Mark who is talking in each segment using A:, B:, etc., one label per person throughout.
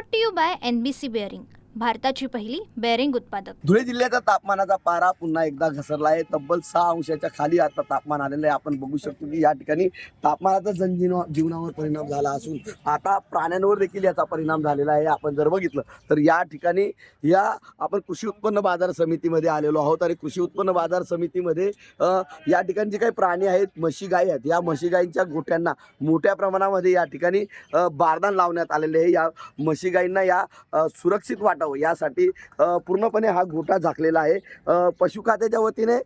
A: Brought to you by N B C bearing भारताची पहिली bearing उत्पादक.
B: धुळे जिल्ह्याचा तापमानाचा पारा पुन्हा एकदा घसरला आहे तब्बल सहा अंशाच्या खाली आता तापमान आलेलं आहे. आपण बघू शकतो की या ठिकाणी तापमानाचा जनजीवन जीवनावर परिणाम झाला असून आता प्राण्यांवर देखील याचा परिणाम झालेला आहे. आपण जर बघितलं तर या ठिकाणी या आपण कृषी उत्पन्न बाजार समितीमध्ये आलेलो आहोत आणि कृषी उत्पन्न बाजार समितीमध्ये या ठिकाणी जे काही प्राणी आहेत म्हशी गाई आहेत. या म्हशी गाईंच्या गोठ्यांना मोठ्या प्रमाणामध्ये या ठिकाणी बारदान लावण्यात आलेले आहे. या म्हशी गाईंना या सुरक्षित वाटावं हो, यासाठी पूर्णपणे हा गोठा झाकलेला आहे. पशु खात्याच्या वतीने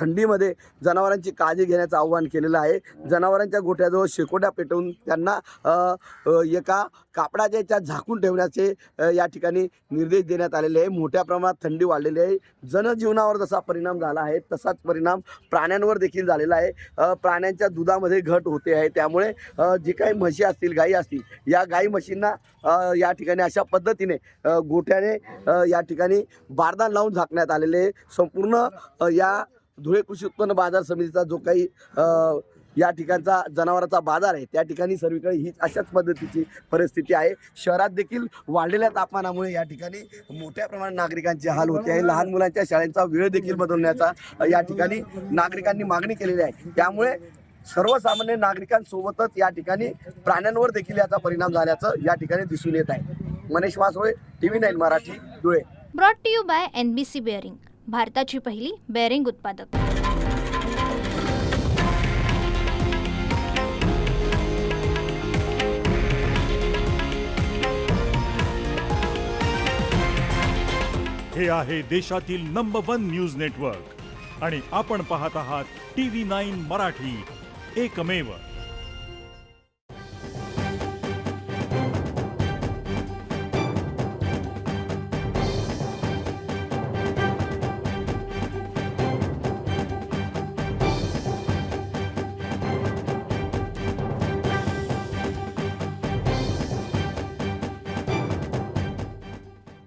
B: थंडीमध्ये जनावरांची काळजी घेण्याचं आव्हान केलेलं आहे. जनावरांच्या गोठ्याजवळ शेकोट्या पेटवून त्यांना एका कापडाच्या याच्यात झाकून ठेवण्याचे या ठिकाणी निर्देश देण्यात आलेले आहे. मोठ्या प्रमाणात थंडी वाढलेली आहे. जनजीवनावर जसा परिणाम झाला आहे तसाच परिणाम प्राण्यांवर देखील झालेला आहे. प्राण्यांच्या दुधामध्ये घट होते आहे. त्यामुळे जी जे काही म्हशी असतील गाई असतील या गाई म्हशींना या ठिकाणी अशा पद्धतीने गोट्याने गोठ्याने या ठिकाणी बारदान लावून झाकण्यात आलेले आहे. संपूर्ण या धुळे कृषी उत्पन्न बाजार समितीचा जो काही या ठिकाणचा जनावरांचा बाजार आहे त्या ठिकाणी सर्वीकडे हीच अशाच पद्धतीची परिस्थिती आहे. शहरात देखील वाढलेल्या तापमानामुळे या ठिकाणी मोठ्या प्रमाणात नागरिकांचे हाल होते आहे. लहान मुलांच्या शाळेचा वेळ देखील बदलण्याचा या ठिकाणी नागरिकांनी मागणी केलेली आहे. त्यामुळे सर्वसामान्य नागरिकांसोबतच या ठिकाणी प्राण्यांवर देखील याचा परिणाम झाल्याचं या ठिकाणी दिसून येत आहे. Manish Masole T V nine Marathi Dhule.
A: Brought to you by N B C bearing भारताची पहिली बेअरिंग उत्पादक.
C: हे आहे देशातील नंबर वन न्यूज नेटवर्क आणि आपण पाहत आहात टी व्ही नाईन मराठी. एकमेव.